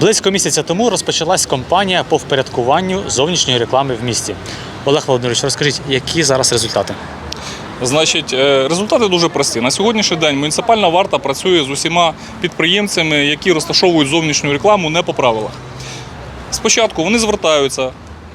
Близько місяця тому розпочалась кампанія по впорядкуванню зовнішньої реклами в місті. Олег Володимирович, розкажіть, які зараз результати? Значить, е, результати дуже прості. На сьогоднішній день муніципальна варта працює з усіма підприємцями, які розташовують зовнішню рекламу не по правилах. Спочатку вони звертаються,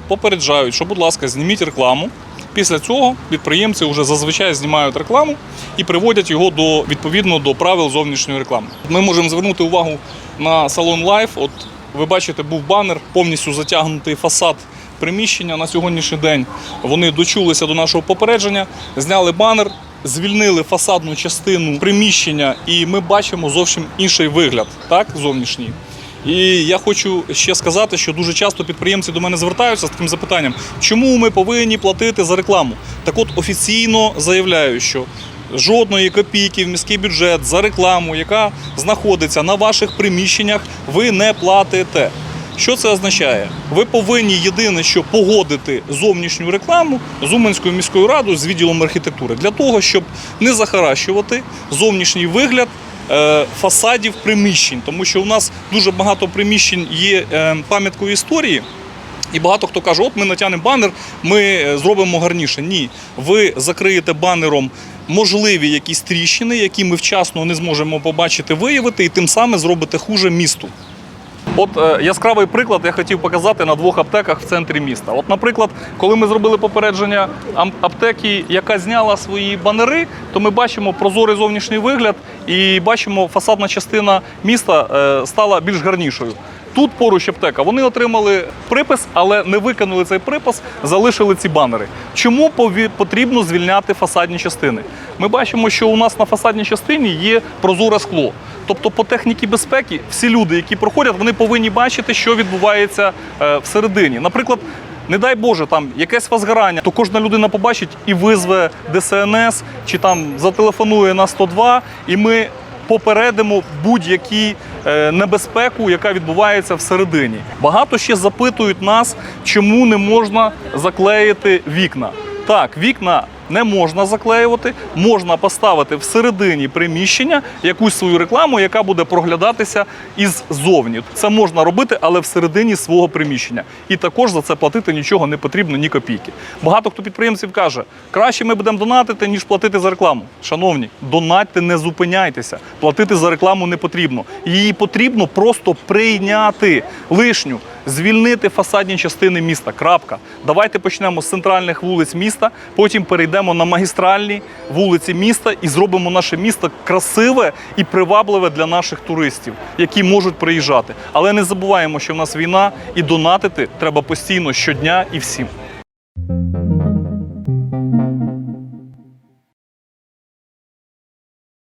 попереджають, що, будь ласка, зніміть рекламу. Після цього підприємці вже зазвичай знімають рекламу і приводять його до відповідно до правил зовнішньої реклами. Ми можемо звернути увагу на салон Life. От ви бачите, був банер, повністю затягнутий фасад приміщення на сьогоднішній день. Вони дочулися до нашого попередження, зняли банер, звільнили фасадну частину приміщення, і ми бачимо зовсім інший вигляд, так, зовнішній. І я хочу ще сказати, що дуже часто підприємці до мене звертаються з таким запитанням, чому ми повинні платити за рекламу? Так от офіційно заявляю, що жодної копійки в міський бюджет за рекламу, яка знаходиться на ваших приміщеннях, ви не платите. Що це означає? Ви повинні єдине, що погодити зовнішню рекламу з Уманською міською радою з відділом архітектури для того, щоб не захаращувати зовнішній вигляд фасадів приміщень, тому що у нас дуже багато приміщень є е, пам'яткою історії. І багато хто каже, от ми натягнемо банер, ми е, зробимо гарніше. Ні, ви закриєте банером можливі якісь тріщини, які ми вчасно не зможемо побачити, виявити, і тим самим зробите хуже місту. От е, яскравий приклад я хотів показати на двох аптеках в центрі міста. От, наприклад, коли ми зробили попередження аптеки, яка зняла свої банери, то ми бачимо прозорий зовнішній вигляд і бачимо, фасадна частина міста е, стала більш гарнішою. Тут поруч аптека. Вони отримали припис, але не виконали цей припис, залишили ці банери. Чому потрібно звільняти фасадні частини? Ми бачимо, що у нас на фасадній частині є прозоре скло. Тобто, по техніці безпеки, всі люди, які проходять, вони повинні бачити, що відбувається е, всередині. Наприклад, не дай Боже, там якесь возгорання, то кожна людина побачить і визве ДСНС, чи там зателефонує на 102, і ми попередимо будь-які е, небезпеку, яка відбувається всередині. Багато ще запитують нас, чому не можна заклеїти вікна. Так, вікна не можна заклеювати, можна поставити всередині приміщення якусь свою рекламу, яка буде проглядатися іззовні. Це можна робити, але всередині свого приміщення. І також за це платити нічого не потрібно, ні копійки. Багато хто підприємців каже, краще ми будемо донатити, ніж платити за рекламу. Шановні, донатьте, не зупиняйтеся. Платити за рекламу не потрібно. Її потрібно просто прийняти лишню. Звільнити фасадні частини міста. Крапка. Давайте почнемо з центральних вулиць міста, потім перейдемо на магістральні вулиці міста і зробимо наше місто красиве і привабливе для наших туристів, які можуть приїжджати. Але не забуваємо, що в нас війна і донатити треба постійно щодня і всім.